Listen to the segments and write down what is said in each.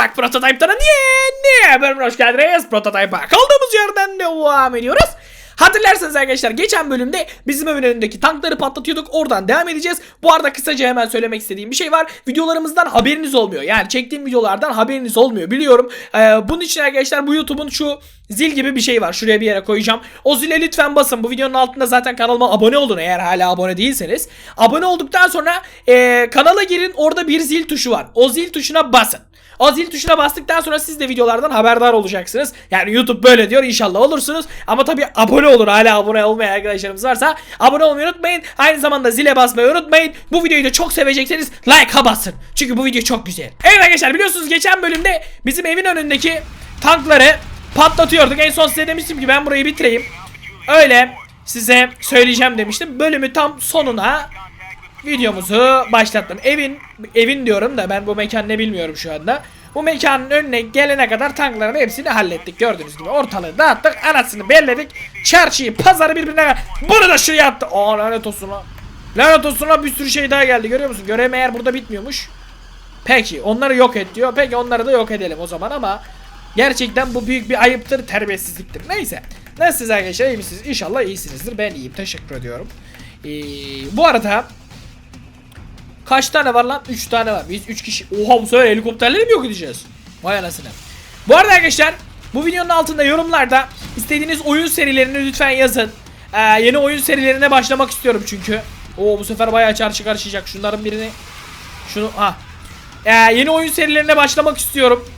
Burak Prototype'dan niye ne bölümüne hoş geldiniz. Prototype'a kaldığımız yerden devam ediyoruz. Hatırlarsanız arkadaşlar geçen bölümde bizim evin önündeki tankları patlatıyorduk. Oradan devam edeceğiz. Bu arada kısaca hemen söylemek istediğim bir şey var. Videolarımızdan haberiniz olmuyor. Yani çektiğim videolardan haberiniz olmuyor biliyorum. Ee, Bunun için arkadaşlar bu YouTube'un şu zil gibi bir şey var. Şuraya bir yere koyacağım. O zile lütfen basın. Bu videonun altında zaten kanalıma abone olun eğer hala abone değilseniz. Abone olduktan sonra ee, kanala girin. Orada bir zil tuşu var. O zil tuşuna basın o zil tuşuna bastıktan sonra siz de videolardan haberdar olacaksınız. Yani YouTube böyle diyor inşallah olursunuz. Ama tabii abone olur hala abone olmayan arkadaşlarımız varsa abone olmayı unutmayın. Aynı zamanda zile basmayı unutmayın. Bu videoyu da çok sevecekseniz like'a basın. Çünkü bu video çok güzel. Evet arkadaşlar biliyorsunuz geçen bölümde bizim evin önündeki tankları patlatıyorduk. En son size demiştim ki ben burayı bitireyim. Öyle size söyleyeceğim demiştim. Bölümü tam sonuna videomuzu başlattım. Evin evin diyorum da ben bu mekan ne bilmiyorum şu anda. Bu mekanın önüne gelene kadar tankların hepsini hallettik. Gördüğünüz gibi ortalığı dağıttık. Anasını belledik. Çarşıyı, pazarı birbirine Bunu da şuraya attı. Aa lanet olsun lan. Lanet olsun lan bir sürü şey daha geldi. Görüyor musun? Görev eğer burada bitmiyormuş. Peki onları yok et diyor. Peki onları da yok edelim o zaman ama gerçekten bu büyük bir ayıptır, terbiyesizliktir. Neyse. Nasılsınız arkadaşlar? İyi misiniz? İnşallah iyisinizdir. Ben iyiyim. Teşekkür ediyorum. Ee, bu arada Kaç tane var lan? 3 tane var. Biz 3 kişi. Oha bu sefer helikopterleri mi yok edeceğiz? Vay anasını. Bu arada arkadaşlar bu videonun altında yorumlarda istediğiniz oyun serilerini lütfen yazın. Ee, yeni oyun serilerine başlamak istiyorum çünkü. Oo bu sefer bayağı çarşı karışacak. Şunların birini şunu ha. Ee, yeni oyun serilerine başlamak istiyorum.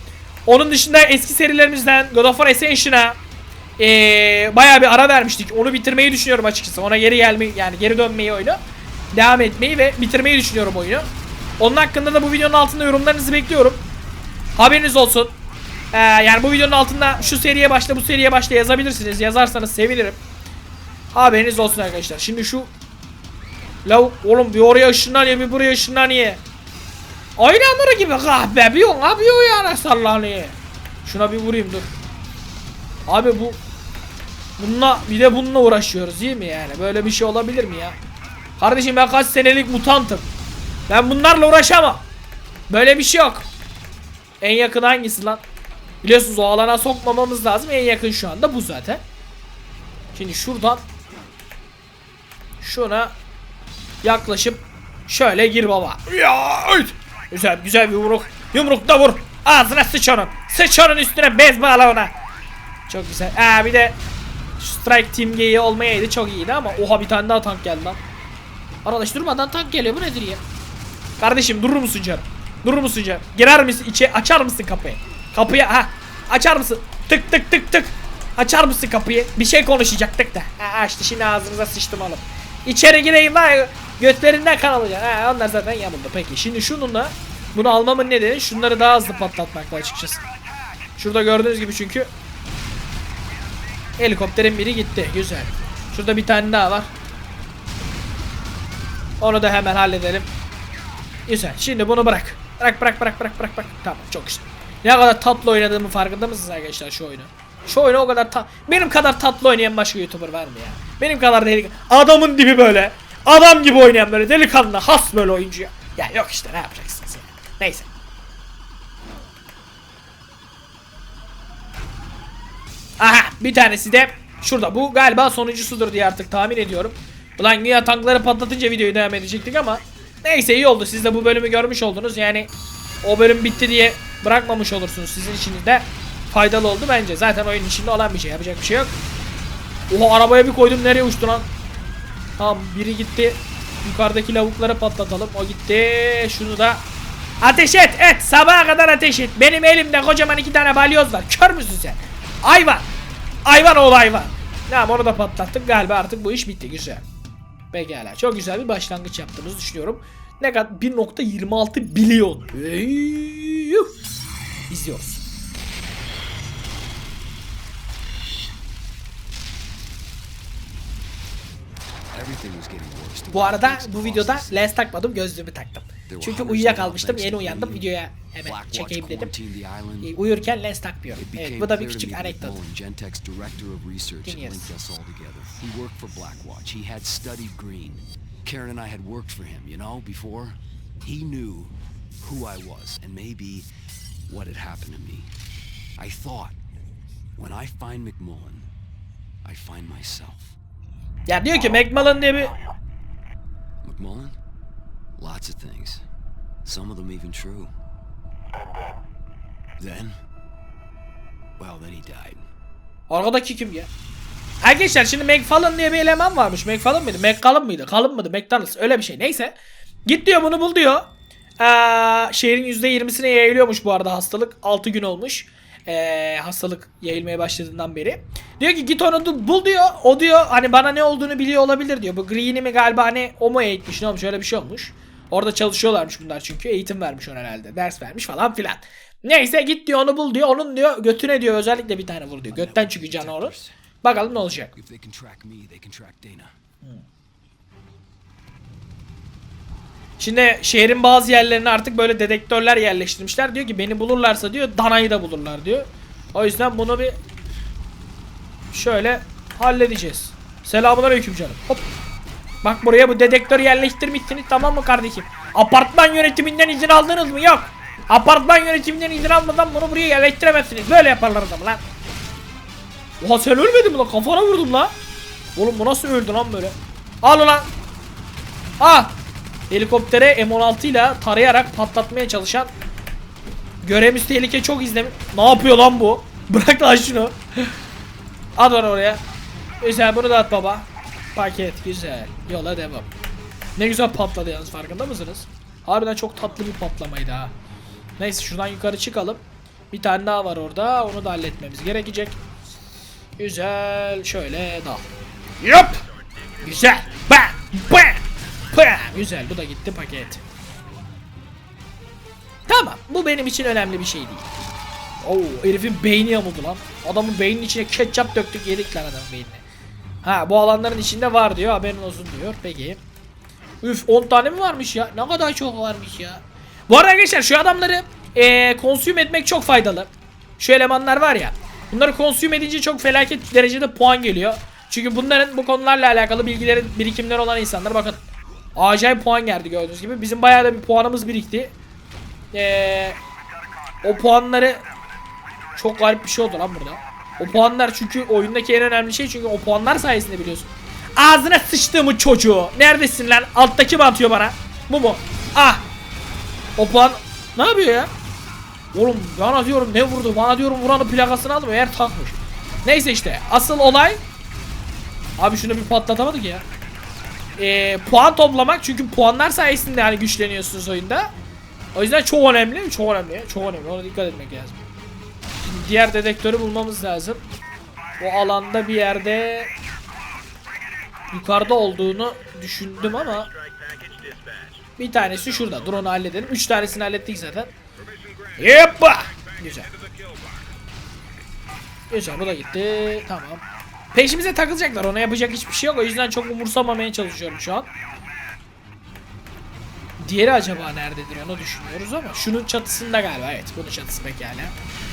Onun dışında eski serilerimizden God of War Ascension'a ee, bayağı bir ara vermiştik. Onu bitirmeyi düşünüyorum açıkçası. Ona geri gelmeyi yani geri dönmeyi oyunu devam etmeyi ve bitirmeyi düşünüyorum oyunu. Onun hakkında da bu videonun altında yorumlarınızı bekliyorum. Haberiniz olsun. Ee, yani bu videonun altında şu seriye başla bu seriye başla yazabilirsiniz. Yazarsanız sevinirim. Haberiniz olsun arkadaşlar. Şimdi şu Lavuk oğlum bir oraya ışınlanıyor bir buraya ışınlanıyor. Aynı gibi kahve bir on abi o yani sallanıyor. Şuna bir vurayım dur. Abi bu Bununla bir de bununla uğraşıyoruz değil mi yani? Böyle bir şey olabilir mi ya? Kardeşim ben kaç senelik mutantım. Ben bunlarla uğraşamam. Böyle bir şey yok. En yakın hangisi lan? Biliyorsunuz o alana sokmamamız lazım. En yakın şu anda bu zaten. Şimdi şuradan şuna yaklaşıp şöyle gir baba. Ya. Güzel güzel bir yumruk. Yumruk da vur. Ağzına sıç onun. Sıç onun üstüne bez bağla ona. Çok güzel. Aa bir de Strike Team G'yi olmayaydı çok iyiydi ama oha bir tane daha tank geldi lan. Arkadaş durmadan tank geliyor bu nedir ya? Kardeşim durur musun canım? Durur musun canım? Girer misin içe açar mısın kapıyı? Kapıyı ha açar mısın? Tık tık tık tık. Açar mısın kapıyı? Bir şey konuşacaktık da. Ha açtı şimdi ağzınıza sıçtım oğlum. İçeri gireyim lan götlerinden kan alacak. Ha onlar zaten yanımda. Peki şimdi şununla bunu almamın nedeni şunları daha hızlı patlatmakla açıkçası. Şurada gördüğünüz gibi çünkü helikopterin biri gitti. Güzel. Şurada bir tane daha var. Onu da hemen halledelim. Güzel. Şimdi bunu bırak. Bırak bırak bırak bırak bırak bırak. Tamam çok güzel. Ne kadar tatlı oynadığımı farkında mısınız arkadaşlar şu oyunu? Şu oyunu o kadar ta benim kadar tatlı oynayan başka YouTuber var mı ya? Benim kadar deli adamın dibi böyle. Adam gibi oynayan böyle delikanlı has böyle oyuncu ya. Ya yok işte ne yapacaksınız ya. Neyse. Aha bir tanesi de şurada. Bu galiba sonuncusudur diye artık tahmin ediyorum. Ulan niye tankları patlatınca videoyu devam edecektik ama neyse iyi oldu. Siz de bu bölümü görmüş oldunuz. Yani o bölüm bitti diye bırakmamış olursunuz. Sizin için de faydalı oldu bence. Zaten oyun içinde olan bir şey. Yapacak bir şey yok. Oha arabaya bir koydum nereye uçtu lan? Tamam biri gitti. Yukarıdaki lavukları patlatalım. O gitti. Şunu da Ateş et et sabaha kadar ateş et. Benim elimde kocaman iki tane balyoz var. Kör müsün sen? Hayvan. Hayvan oğlu hayvan. Tamam onu da patlattık. Galiba artık bu iş bitti. Güzel. Pekala. Çok güzel bir başlangıç yaptığımızı düşünüyorum. Ne kadar? 1.26 milyon. İzliyoruz. Bu arada bu videoda lens takmadım gözlüğümü taktım. Çünkü uyuyakalmıştım yeni uyandım videoya hemen çekeyim dedim. Uyurken lens takmıyorum. Evet bu da bir küçük anekdot. Dinliyoruz. He worked for Blackwatch. He had studied Green. Karen and I had worked for him, you know, before. He knew who I was, and maybe what had happened to me. I thought, when I find McMullen, I find myself. Ya diyor ki McMillan diye bir McMullen? Lots of things. Some of them even true. Then? Well, then he died. Arkadaki kim ya? Arkadaşlar şimdi McFarlane diye bir eleman varmış. McFarlane mıydı? McCallum mıydı? Kalın mıydı? McDonald's öyle bir şey. Neyse. Git diyor bunu bul diyor. Ee, şehrin %20'sine yayılıyormuş bu arada hastalık. 6 gün olmuş. Ee, hastalık yayılmaya başladığından beri. Diyor ki git onu bul diyor. O diyor hani bana ne olduğunu biliyor olabilir diyor. Bu Green'i mi galiba hani o mu eğitmiş ne olmuş öyle bir şey olmuş. Orada çalışıyorlarmış bunlar çünkü. Eğitim vermiş ona herhalde. Ders vermiş falan filan. Neyse git diyor onu bul diyor. Onun diyor götüne diyor özellikle bir tane vur diyor. Götten çünkü canı onun. Bakalım ne olacak. Dana. Şimdi şehrin bazı yerlerine artık böyle dedektörler yerleştirmişler. Diyor ki beni bulurlarsa diyor Dana'yı da bulurlar diyor. O yüzden bunu bir şöyle halledeceğiz. Selamünaleyküm canım. Hop. Bak buraya bu dedektör yerleştirmişsiniz tamam mı kardeşim? Apartman yönetiminden izin aldınız mı? Yok. Apartman yönetiminden izin almadan bunu buraya yerleştiremezsiniz. Böyle yaparlar adamı lan. Oha sen ölmedin mi lan? Kafana vurdum lan. Oğlum bu nasıl öldü lan böyle? Al ulan. Ah. Helikoptere M16 ile tarayarak patlatmaya çalışan Görevimiz tehlike çok izlemi. Ne yapıyor lan bu? Bırak lan şunu. At onu oraya. Güzel bunu da at baba. Paket güzel. Yola devam. Ne güzel patladı yalnız farkında mısınız? Harbiden çok tatlı bir patlamaydı ha. Neyse şuradan yukarı çıkalım. Bir tane daha var orada. Onu da halletmemiz gerekecek. Güzel. Şöyle dal. Yap. Güzel. Bam. Bam. Bam. Güzel. Bu da gitti paket. Tamam. Bu benim için önemli bir şey değil. Oo herifin beyni yamuldu lan. Adamın beyninin içine ketçap döktük yedik lan adamın beynine. Ha bu alanların içinde var diyor haberin olsun diyor. Peki. Üf 10 tane mi varmış ya? Ne kadar çok varmış ya. Bu arada arkadaşlar şu adamları eee konsüm etmek çok faydalı. Şu elemanlar var ya. Bunları konsüm edince çok felaket derecede puan geliyor. Çünkü bunların bu konularla alakalı bilgileri birikimleri olan insanlar bakın. Acayip puan geldi gördüğünüz gibi. Bizim bayağı da bir puanımız birikti. Eee o puanları çok garip bir şey oldu lan burada. O puanlar çünkü oyundaki en önemli şey çünkü o puanlar sayesinde biliyorsun. Ağzına sıçtığımı çocuğu. Neredesin lan? Alttaki mi atıyor bana? Bu mu? Ah. O puan ne yapıyor ya? Oğlum bana diyorum ne vurdu? Bana diyorum vuranın plakasını aldım. Eğer takmış. Neyse işte asıl olay Abi şunu bir patlatamadık ya. Ee, puan toplamak çünkü puanlar sayesinde yani güçleniyorsunuz oyunda. O yüzden çok önemli, çok önemli, çok önemli. Ona dikkat etmek lazım. Şimdi diğer dedektörü bulmamız lazım. O alanda bir yerde yukarıda olduğunu düşündüm ama bir tanesi şurada. Dur onu halledelim. Üç tanesini hallettik zaten. Yeppa! Güzel. Güzel bu da gitti. Tamam. Peşimize takılacaklar. Ona yapacak hiçbir şey yok. O yüzden çok umursamamaya çalışıyorum şu an. Diğeri acaba nerededir onu düşünüyoruz ama şunun çatısında galiba evet bunun çatısı pekala.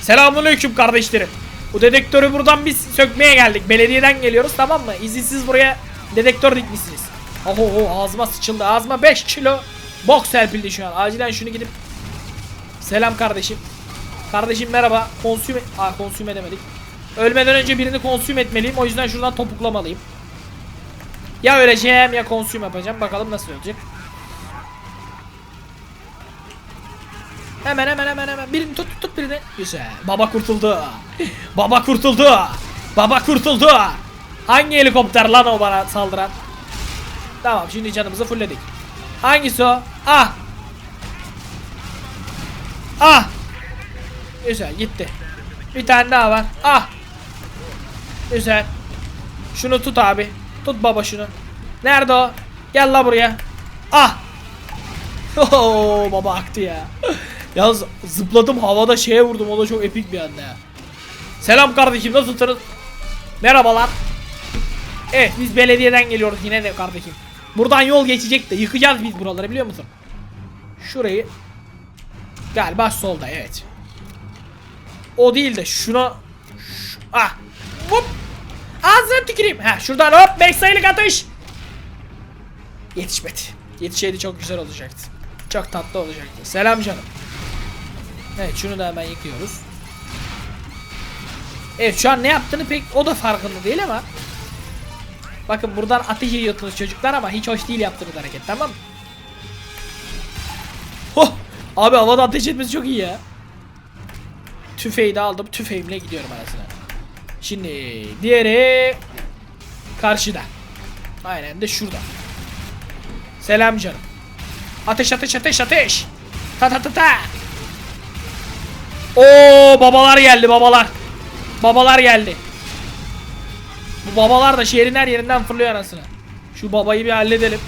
Selamünaleyküm kardeşlerim. Bu dedektörü buradan biz sökmeye geldik. Belediyeden geliyoruz tamam mı? İzinsiz buraya dedektör dikmişsiniz. Oho oho ağzıma sıçıldı. Ağzıma 5 kilo bok serpildi şu an. Acilen şunu gidip Selam kardeşim. Kardeşim merhaba. Konsüm Aa konsüm edemedik. Ölmeden önce birini konsüm etmeliyim. O yüzden şuradan topuklamalıyım. Ya öleceğim ya konsüm yapacağım. Bakalım nasıl olacak. Hemen hemen hemen hemen. Birini tut tut, birini. Güzel. Baba kurtuldu. Baba kurtuldu. Baba kurtuldu. Hangi helikopter lan o bana saldıran? Tamam şimdi canımızı fullledik. Hangisi o? Ah. Ah. Güzel gitti. Bir tane daha var. Ah. Güzel. Şunu tut abi. Tut baba şunu. Nerede o? Gel la buraya. Ah. Oo, baba aktı ya. Yalnız zıpladım havada şeye vurdum o da çok epik bir anda ya. Selam kardeşim nasılsınız? Merhabalar. Evet biz belediyeden geliyoruz yine de kardeşim. Buradan yol geçecek de yıkacağız biz buraları biliyor musun? Şurayı Galiba solda evet. O değil de şuna Şu- Ah Hop Ağzına tüküreyim Ha şuradan hop 5 sayılık atış Yetişmedi Yetişeydi çok güzel olacaktı Çok tatlı olacaktı Selam canım Evet şunu da hemen yıkıyoruz. Evet şu an ne yaptığını pek o da farkında değil ama. Bakın buradan ateş ediyorsunuz çocuklar ama hiç hoş değil yaptığınız hareket tamam mı? Huh! Abi havada ateş etmesi çok iyi ya. Tüfeği de aldım. Tüfeğimle gidiyorum arasına. Şimdi diğeri karşıda. Aynen de şurada. Selam canım. Ateş ateş ateş ateş. Ta ta ta ta. Oo babalar geldi babalar. Babalar geldi. Bu babalar da şehrin her yerinden fırlıyor anasını. Şu babayı bir halledelim.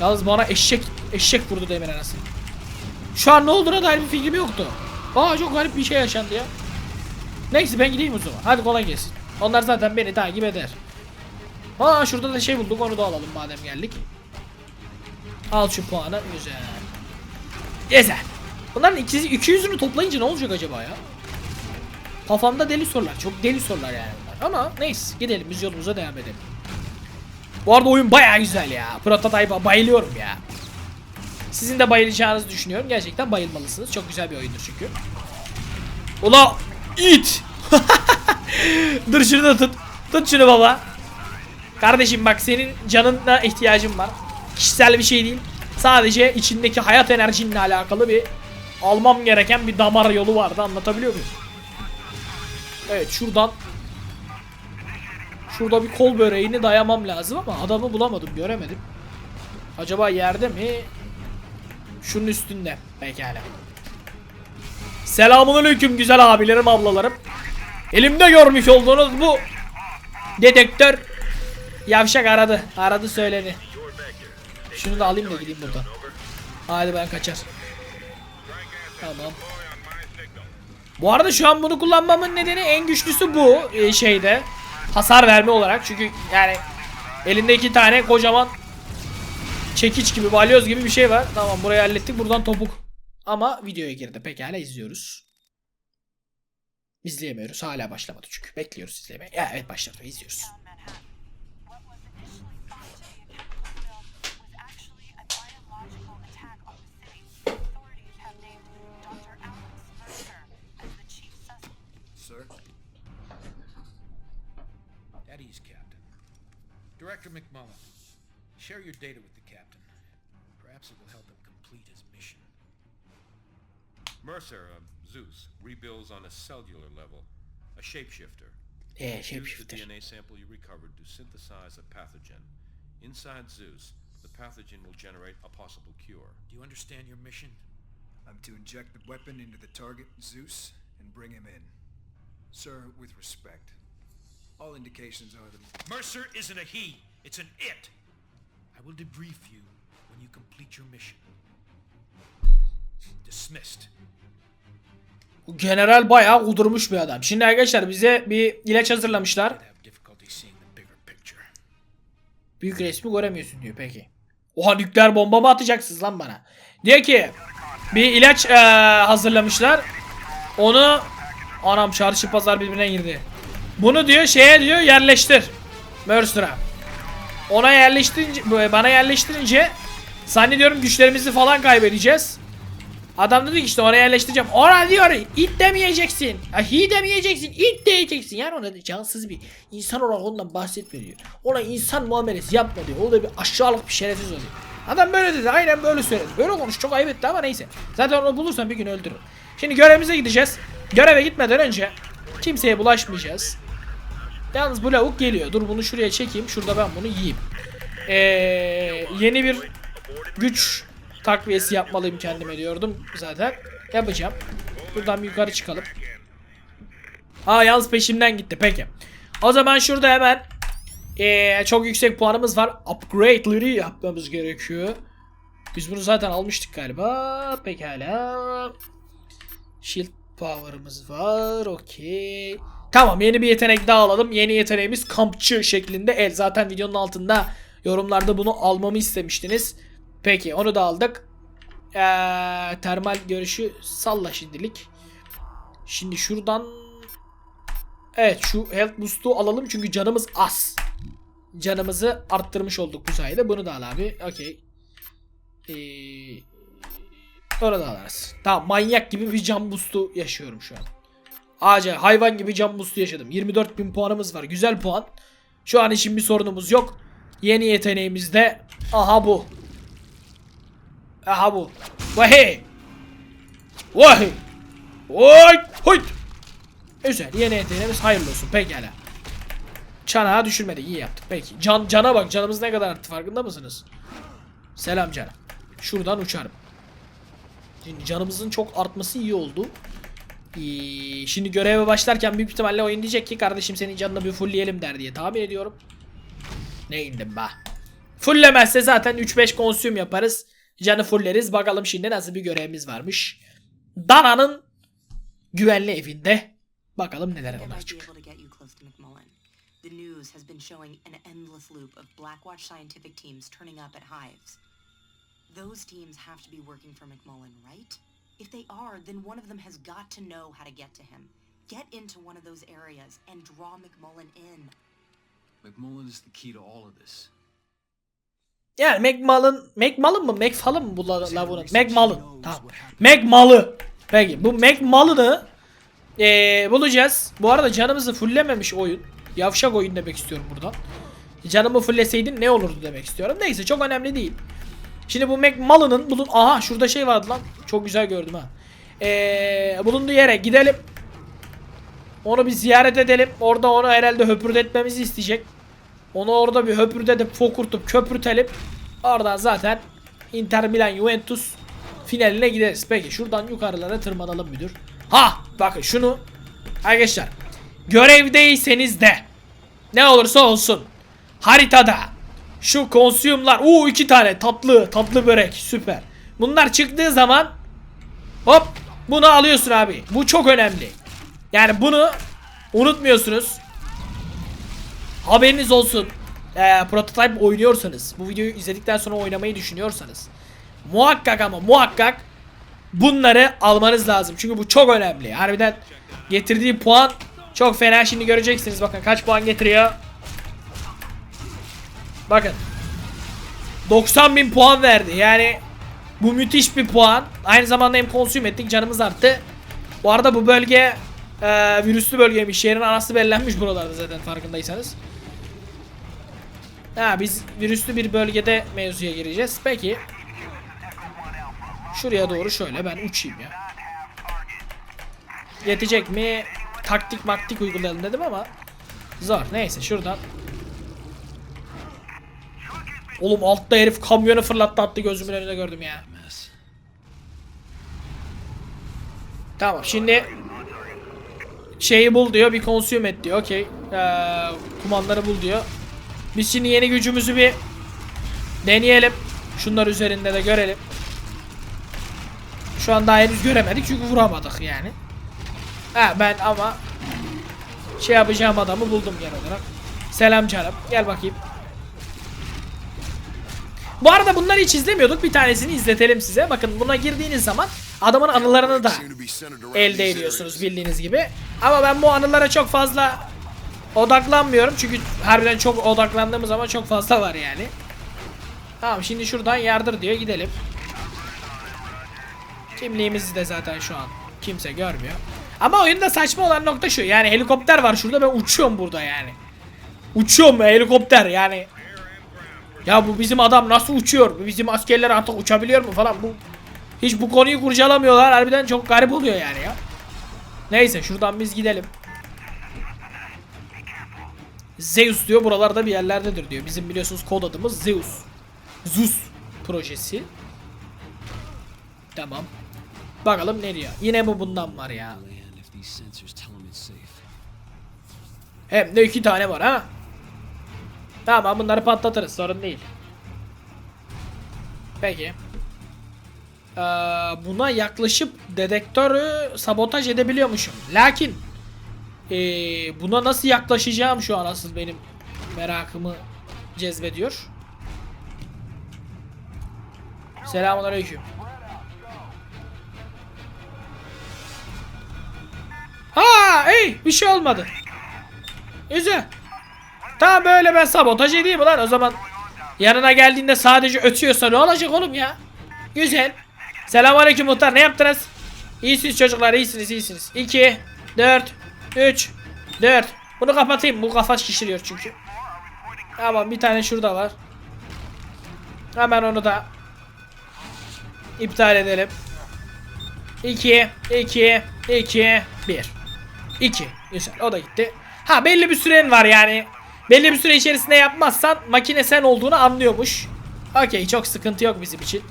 Yalnız bana eşek eşek vurdu demin anasını. Şu an ne olduğuna dair bir fikrim yoktu. Aa çok garip bir şey yaşandı ya. Neyse ben gideyim o zaman. Hadi kolay gelsin. Onlar zaten beni takip eder. Aa şurada da şey bulduk onu da alalım madem geldik. Al şu puanı güzel. Güzel. Bunların ikisi 200'ünü toplayınca ne olacak acaba ya? Kafamda deli sorular. Çok deli sorular yani bunlar. Ama neyse gidelim biz yolumuza devam edelim. Bu arada oyun baya güzel ya. Prototype'a bayılıyorum ya. Sizin de bayılacağınızı düşünüyorum. Gerçekten bayılmalısınız. Çok güzel bir oyundur çünkü. Ula it. Dur şunu da tut. Tut şunu baba. Kardeşim bak senin canına ihtiyacım var. Kişisel bir şey değil. Sadece içindeki hayat enerjinle alakalı bir almam gereken bir damar yolu vardı. Anlatabiliyor muyum? Evet şuradan Şurada bir kol böreğini dayamam lazım ama adamı bulamadım göremedim. Acaba yerde mi? Şunun üstünde. Pekala. Selamünaleyküm güzel abilerim ablalarım. Elimde görmüş olduğunuz bu dedektör yavşak aradı. Aradı söyledi. Şunu da alayım da gideyim buradan. Hadi ben kaçar. Tamam. Bu arada şu an bunu kullanmamın nedeni en güçlüsü bu e, şeyde. Hasar verme olarak. Çünkü yani elinde iki tane kocaman çekiç gibi, balyoz gibi bir şey var. Tamam burayı hallettik. Buradan topuk. Ama videoya girdi. Pekala izliyoruz. İzleyemiyoruz. Hala başlamadı çünkü. Bekliyoruz izlemeye. Ya, evet başladı. İzliyoruz. Director McMullen, share your data with the captain. Perhaps it will help him complete his mission. Mercer, uh, Zeus, rebuilds on a cellular level, a shapeshifter. Eee Use the. DNA sample you recovered to synthesize a pathogen. Inside Zeus, the pathogen will generate a possible cure. Do you understand your mission? I'm to inject the weapon into the target, Zeus, and bring him in. Sir, with respect, all indications are that Mercer isn't a he, it's an it. I will debrief you when you complete your mission. Dismissed. Bu general bayağı kudurmuş bir adam. Şimdi arkadaşlar bize bir ilaç hazırlamışlar. Büyük resmi göremiyorsun diyor peki. Oha nükleer bomba mı atacaksınız lan bana? Diyor ki bir ilaç eee, hazırlamışlar. Onu anam çarşı pazar birbirine girdi. Bunu diyor şeye diyor yerleştir. Mercer'a. Ona yerleştirince bana yerleştirince zannediyorum güçlerimizi falan kaybedeceğiz. Adam dedi ki işte oraya yerleştireceğim. Ona diyor it demeyeceksin. Ha, hi demeyeceksin. it diyeceksin. Yani ona cansız bir insan olarak ondan bahsetme diyor. Ona insan muamelesi yapma diyor. O da bir aşağılık bir şerefsiz oluyor. Adam böyle dedi. Aynen böyle söyledi. Böyle konuş çok ayıp etti ama neyse. Zaten onu bulursan bir gün öldürür. Şimdi görevimize gideceğiz. Göreve gitmeden önce kimseye bulaşmayacağız. Yalnız bu lavuk geliyor. Dur bunu şuraya çekeyim. Şurada ben bunu yiyeyim. Ee, yeni bir güç takviyesi yapmalıyım kendime diyordum zaten. Yapacağım. Buradan yukarı çıkalım. Aa yalnız peşimden gitti peki. O zaman şurada hemen ee, çok yüksek puanımız var. Upgrade'leri yapmamız gerekiyor. Biz bunu zaten almıştık galiba. Pekala. Shield power'ımız var. Okey. Tamam yeni bir yetenek daha alalım. Yeni yeteneğimiz kampçı şeklinde el. Zaten videonun altında yorumlarda bunu almamı istemiştiniz. Peki onu da aldık. Ee, termal görüşü salla şimdilik. Şimdi şuradan Evet şu health boost'u alalım çünkü canımız az. Canımızı arttırmış olduk bu sayede. Bunu da al abi. Okey. Ee, Orada alırız. Tamam manyak gibi bir can boost'u yaşıyorum şu an. Ağaca hayvan gibi can boost'u yaşadım. 24.000 puanımız var. Güzel puan. Şu an için bir sorunumuz yok. Yeni yeteneğimiz de aha bu. Aha bu. Vahey. Vahey. Oy. Hoyt. Güzel. Yeni yeteneğimiz hayırlı olsun. Pekala. Çanağı düşürmedik. iyi yaptık. Peki. Can, cana bak. Canımız ne kadar arttı farkında mısınız? Selam canım. Şuradan uçarım. Şimdi canımızın çok artması iyi oldu. Ee, şimdi göreve başlarken büyük ihtimalle oyun diyecek ki kardeşim senin canını bir fullleyelim der diye tahmin ediyorum. Ne indim be. Fulllemezse zaten 3-5 konsüm yaparız. Canı fulleriz. Bakalım şimdi nasıl bir görevimiz varmış. Dana'nın güvenli evinde. Bakalım neler olacak. The news has been showing an endless loop of Blackwatch scientific teams turning up at hives. Those teams have to be working for McMullen, right? If they are, then one of them has got to know how to get to him. Get into one of those areas and draw McMullen in. McMullen is the key to all of this. Yani McMullen, McMullen mı? McFallen mı bu la- lavunun? McMullen. Tamam. McMullen. Peki bu McMullen'ı eee bulacağız. Bu arada canımızı fulllememiş oyun. Yavşak oyun demek istiyorum buradan. Canımı fullleseydin ne olurdu demek istiyorum. Neyse çok önemli değil. Şimdi bu McMullen'ın bulun aha şurada şey vardı lan. Çok güzel gördüm ha. Eee bulunduğu yere gidelim. Onu bir ziyaret edelim. Orada onu herhalde höpürdetmemizi isteyecek. Onu orada bir höpürdetip fokurtup köpürtelim. Oradan zaten Inter Milan Juventus finaline gideriz. Peki şuradan yukarılara tırmanalım müdür. Ha bakın şunu arkadaşlar görevdeyseniz de ne olursa olsun haritada şu konsümler uuu iki tane tatlı tatlı börek süper. Bunlar çıktığı zaman hop bunu alıyorsun abi. Bu çok önemli. Yani bunu unutmuyorsunuz. Haberiniz olsun. Ee, prototype oynuyorsanız, bu videoyu izledikten sonra oynamayı düşünüyorsanız muhakkak ama muhakkak bunları almanız lazım. Çünkü bu çok önemli. Harbiden getirdiği puan çok fena. Şimdi göreceksiniz bakın kaç puan getiriyor. Bakın. 90 bin puan verdi. Yani bu müthiş bir puan. Aynı zamanda hem konsüm ettik canımız arttı. Bu arada bu bölge e, virüslü bölgeymiş. Yerin anası bellenmiş buralarda zaten farkındaysanız. Ha biz virüslü bir bölgede mevzuya gireceğiz. Peki. Şuraya doğru şöyle ben uçayım ya. Yetecek mi? Taktik maktik uygulayalım dedim ama zor. Neyse şuradan. Oğlum altta herif kamyonu fırlattı attı gözümün önünde gördüm ya. Tamam şimdi şeyi bul diyor bir consume et diyor okey. Ee, kumanları bul diyor. Biz şimdi yeni gücümüzü bir deneyelim. Şunlar üzerinde de görelim. Şu an daha henüz göremedik çünkü vuramadık yani. Ha ben ama şey yapacağım adamı buldum genel olarak. Selam canım gel bakayım bu arada bunları hiç izlemiyorduk. Bir tanesini izletelim size. Bakın buna girdiğiniz zaman adamın anılarını da elde ediyorsunuz bildiğiniz gibi. Ama ben bu anılara çok fazla odaklanmıyorum. Çünkü harbiden çok odaklandığımız zaman çok fazla var yani. Tamam şimdi şuradan yardır diyor gidelim. Kimliğimizi de zaten şu an kimse görmüyor. Ama oyunda saçma olan nokta şu. Yani helikopter var şurada ben uçuyorum burada yani. Uçuyorum helikopter yani. Ya bu bizim adam nasıl uçuyor? Bu bizim askerler artık uçabiliyor mu falan bu hiç bu konuyu kurcalamıyorlar. Harbiden çok garip oluyor yani ya. Neyse şuradan biz gidelim. Zeus diyor buralarda bir yerlerdedir diyor. Bizim biliyorsunuz kod adımız Zeus. Zeus projesi. Tamam. Bakalım ne diyor. Yine bu bundan var ya. Hem de iki tane var ha. Tamam bunları patlatırız sorun değil. Peki. Ee, buna yaklaşıp dedektörü sabotaj edebiliyormuşum. Lakin ee, buna nasıl yaklaşacağım şu an asıl benim merakımı cezbediyor. Selamünaleyküm. Ha, ey bir şey olmadı. Güzel. Tamam böyle ben sabotaj edeyim lan o zaman. Yanına geldiğinde sadece ötüyorsa ne olacak oğlum ya? Güzel. Selamünaleyküm muhtar ne yaptınız? İyisiniz çocuklar iyisiniz iyisiniz. 2 4 3 4 Bunu kapatayım bu kafa şişiriyor çünkü. Tamam bir tane şurada var. Hemen onu da iptal edelim. 2 2 2 1 2 Güzel o da gitti. Ha belli bir süren var yani. Belli bir süre içerisinde yapmazsan makine sen olduğunu anlıyormuş. Okey çok sıkıntı yok bizim için.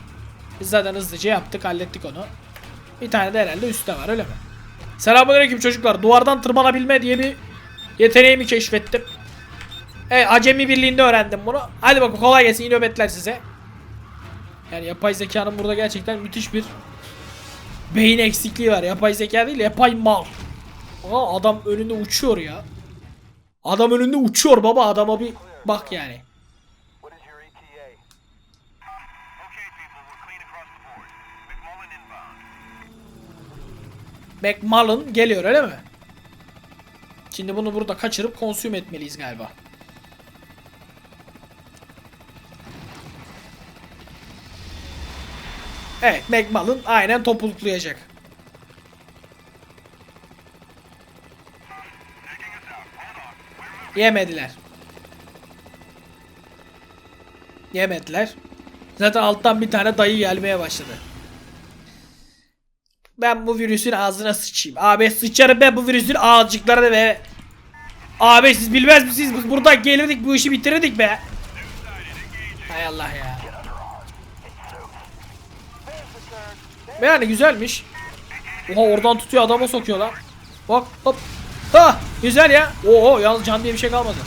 Biz zaten hızlıca yaptık hallettik onu. Bir tane de herhalde üstte var öyle mi? Selamünaleyküm çocuklar. Duvardan tırmanabilme diye bir yeteneğimi keşfettim. Evet acemi birliğinde öğrendim bunu. Hadi bakalım kolay gelsin iyi nöbetler size. Yani yapay zekanın burada gerçekten müthiş bir beyin eksikliği var. Yapay zeka değil yapay mal. Aa, adam önünde uçuyor ya. Adam önünde uçuyor baba adama bir bak yani. İnbound. McMullen geliyor öyle mi? Şimdi bunu burada kaçırıp konsüm etmeliyiz galiba. Evet McMullen aynen topuklayacak. Yemediler. Yemediler. Zaten alttan bir tane dayı gelmeye başladı. Ben bu virüsün ağzına sıçayım. Abi sıçarım ben bu virüsün ağızcıklarını ve Abi siz bilmez misiniz biz buradan gelirdik bu işi bitirirdik be. Hay Allah ya. Yani güzelmiş. Oha oradan tutuyor adama sokuyor lan. Bak hop. Ha güzel ya. Oo yalnız can diye bir şey kalmadı.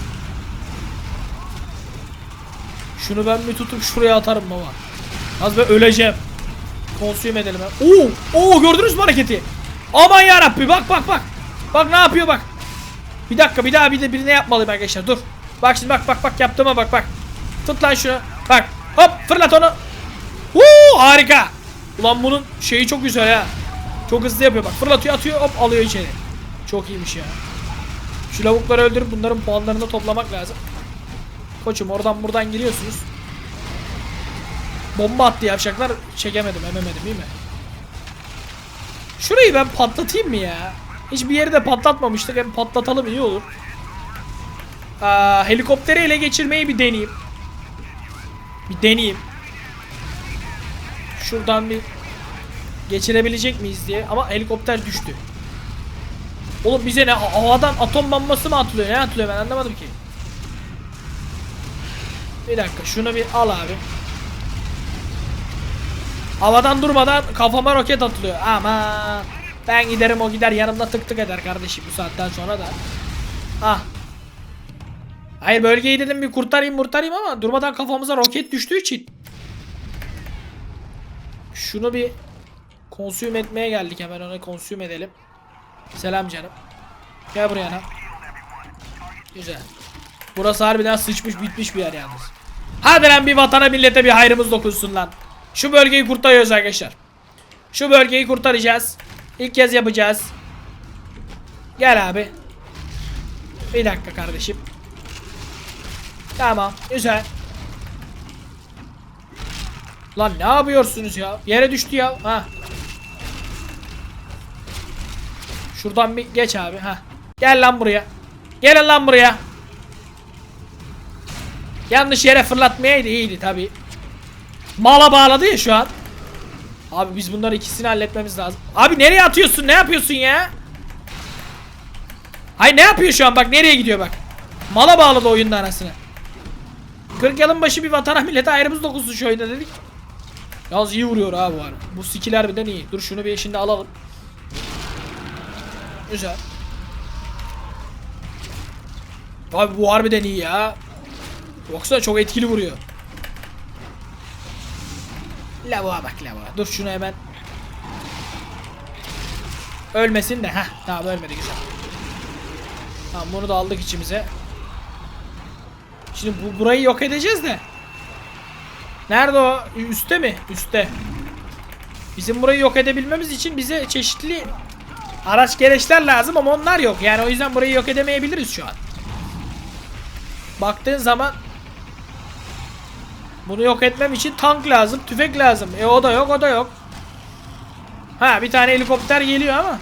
Şunu ben bir tutup şuraya atarım baba. Az ben öleceğim. Konsüm edelim. Oo, oo gördünüz mü hareketi? Aman yarabbi bak bak bak. Bak ne yapıyor bak. Bir dakika bir daha bir de birine yapmalıyım arkadaşlar dur. Bak şimdi bak bak bak yaptığıma bak bak. Tut lan şunu. Bak hop fırlat onu. Woo harika. Ulan bunun şeyi çok güzel ha. Çok hızlı yapıyor bak. Fırlatıyor atıyor hop alıyor içeri. Çok iyiymiş ya. Şu lavukları öldürüp bunların puanlarını da toplamak lazım. Koçum oradan buradan giriyorsunuz. Bomba attı yavşaklar. Çekemedim ememedim değil mi? Şurayı ben patlatayım mı ya? Hiçbir yeri de patlatmamıştık. Hem patlatalım iyi olur. Aa, helikopteri ele geçirmeyi bir deneyeyim. Bir deneyeyim. Şuradan bir geçirebilecek miyiz diye. Ama helikopter düştü. Oğlum bize ne havadan atom bombası mı atılıyor? Ne atılıyor ben anlamadım ki. Bir dakika şunu bir al abi. Havadan durmadan kafama roket atılıyor. Ama ben giderim o gider yanımda tık tık eder kardeşim bu saatten sonra da. Ah. Hayır bölgeyi dedim bir kurtarayım kurtarayım ama durmadan kafamıza roket düştüğü için. Şunu bir konsüm etmeye geldik hemen onu konsüm edelim. Selam canım. Gel buraya lan. Güzel. Burası harbiden sıçmış bitmiş bir yer yalnız. Hadi lan bir vatana millete bir hayrımız dokunsun lan. Şu bölgeyi kurtarıyoruz arkadaşlar. Şu bölgeyi kurtaracağız. İlk kez yapacağız. Gel abi. Bir dakika kardeşim. Tamam. Güzel. Lan ne yapıyorsunuz ya? Yere düştü ya. Ha. Şuradan bir geç abi. Ha. Gel lan buraya. Gelin lan buraya. Yanlış yere fırlatmayaydı iyiydi tabi. Mala bağladı ya şu an. Abi biz bunları ikisini halletmemiz lazım. Abi nereye atıyorsun? Ne yapıyorsun ya? Hay ne yapıyor şu an? Bak nereye gidiyor bak. Mala bağladı oyunda anasını. 40 yılın başı bir vatana millete ayrımız dokuzu şu oyunda dedik. Yalnız iyi vuruyor abi var. Bu skill harbiden iyi. Dur şunu bir şimdi alalım. Güzel. Abi bu harbiden iyi ya. Baksana çok etkili vuruyor. Lavuğa bak lavuğa. Dur şunu hemen. Ölmesin de. Heh tamam ölmedi güzel. Tamam bunu da aldık içimize. Şimdi bu burayı yok edeceğiz de. Nerede o? Üste mi? Üste. Bizim burayı yok edebilmemiz için bize çeşitli araç gereçler lazım ama onlar yok. Yani o yüzden burayı yok edemeyebiliriz şu an. Baktığın zaman bunu yok etmem için tank lazım, tüfek lazım. E o da yok, o da yok. Ha bir tane helikopter geliyor ama.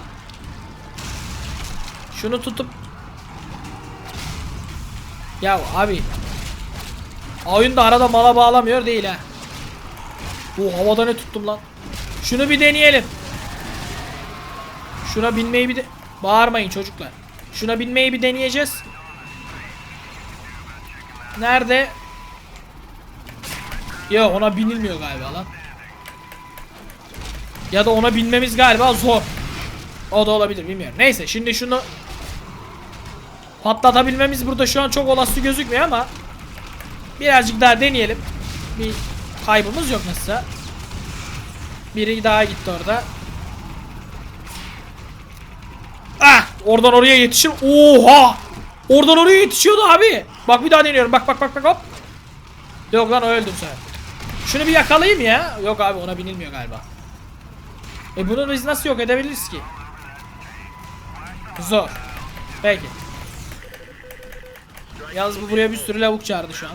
Şunu tutup. Ya abi. Oyun da arada mala bağlamıyor değil ha. Bu havada ne tuttum lan. Şunu bir deneyelim. Şuna binmeyi bir de... Bağırmayın çocuklar. Şuna binmeyi bir deneyeceğiz. Nerede? Yok ona binilmiyor galiba lan. Ya da ona binmemiz galiba zor. O da olabilir bilmiyorum. Neyse şimdi şunu patlatabilmemiz burada şu an çok olası gözükmüyor ama birazcık daha deneyelim. Bir kaybımız yok nasılsa. Biri daha gitti orada. Ah! Oradan oraya yetişir. Oha! Oradan oraya yetişiyordu abi. Bak bir daha deniyorum. Bak bak bak bak hop. Yok lan öldüm sen. Şunu bir yakalayayım ya. Yok abi ona binilmiyor galiba. E bunu biz nasıl yok edebiliriz ki? Zor. Peki. Yalnız bu buraya bir sürü lavuk çağırdı şu an.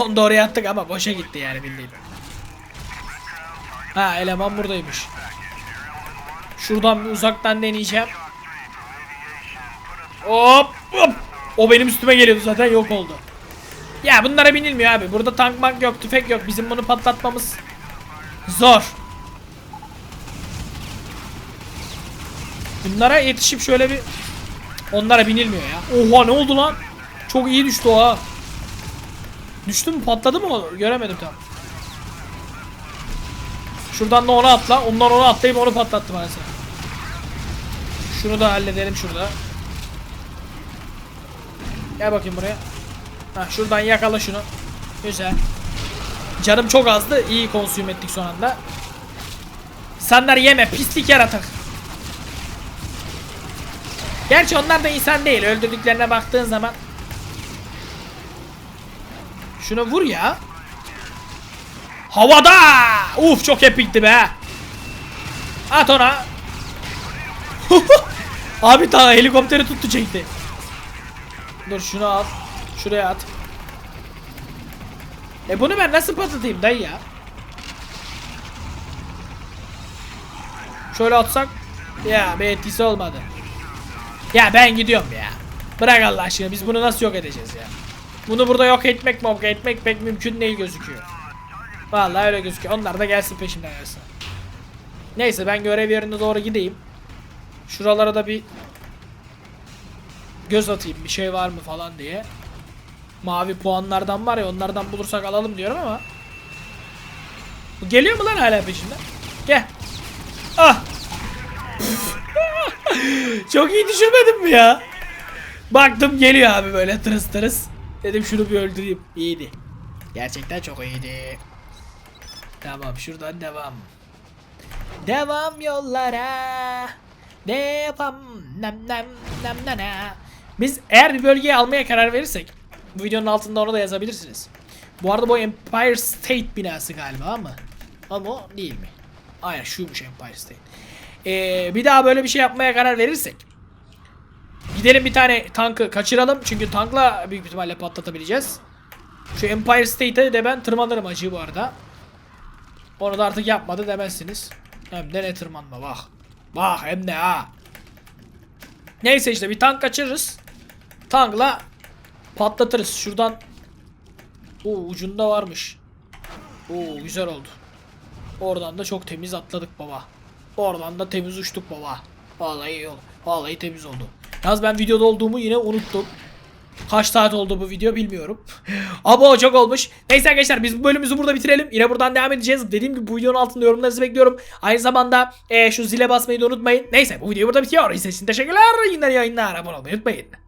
Onu da oraya attık ama boşa gitti yani bildiğin. Ha eleman buradaymış. Şuradan bir uzaktan deneyeceğim. Hop hop. O benim üstüme geliyordu zaten yok oldu. Ya bunlara binilmiyor abi. Burada tank mank yok, tüfek yok. Bizim bunu patlatmamız zor. Bunlara yetişip şöyle bir onlara binilmiyor ya. Oha ne oldu lan? Çok iyi düştü o ha. Düştü mü patladı mı o? Göremedim tam. Şuradan da ona atla. Ondan ona atlayıp onu patlattım ben sana. Şunu da halledelim şurada. Gel bakayım buraya. Ha şuradan yakala şunu. Güzel. Canım çok azdı. İyi konsüm ettik son anda. İnsanlar yeme pislik yaratık. Gerçi onlar da insan değil. Öldürdüklerine baktığın zaman. Şunu vur ya. Havada! Uf çok epikti be. At ona. Abi ta helikopteri tuttu çekti. Dur şunu al. Şuraya at. E bunu ben nasıl patlatayım dayı ya? Şöyle atsak. Ya bir etkisi olmadı. Ya ben gidiyorum ya. Bırak Allah aşkına biz bunu nasıl yok edeceğiz ya? Bunu burada yok etmek yok etmek pek mümkün değil gözüküyor. Vallahi öyle gözüküyor. Onlar da gelsin peşimden gelsin. Neyse ben görev yerine doğru gideyim. Şuralara da bir göz atayım bir şey var mı falan diye. Mavi puanlardan var ya onlardan bulursak alalım diyorum ama. Geliyor mu lan hala peşinden? Gel. Ah. Çok iyi düşürmedim mi ya? Baktım geliyor abi böyle tırıs tırıs. Dedim şunu bir öldüreyim. İyiydi. Gerçekten çok iyiydi. Tamam şuradan devam. Devam yollara. Devam. Nam nam na na. Biz eğer bir bölgeyi almaya karar verirsek bu videonun altında onu da yazabilirsiniz. Bu arada bu Empire State binası galiba ama ama o değil mi? Aynen şuymuş Empire State. Ee, bir daha böyle bir şey yapmaya karar verirsek gidelim bir tane tankı kaçıralım çünkü tankla büyük ihtimalle patlatabileceğiz. Şu Empire State'e de ben tırmanırım acı bu arada. Onu da artık yapmadı demezsiniz. Hem de ne tırmanma bak. Bak hem de ha. Neyse işte bir tank kaçırırız. Tankla patlatırız. Şuradan Oo ucunda varmış. Oo güzel oldu. Oradan da çok temiz atladık baba. Oradan da temiz uçtuk baba. Vallahi iyi oldu. Vallahi temiz oldu. Yalnız ben videoda olduğumu yine unuttum. Kaç saat oldu bu video bilmiyorum. Ama o çok olmuş. Neyse arkadaşlar biz bu bölümümüzü burada bitirelim. Yine buradan devam edeceğiz. Dediğim gibi bu videonun altında yorumlarınızı bekliyorum. Aynı zamanda e, şu zile basmayı da unutmayın. Neyse bu videoyu burada bitiyor. İzlediğiniz için teşekkürler. Yine yayınlar abone olmayı unutmayın.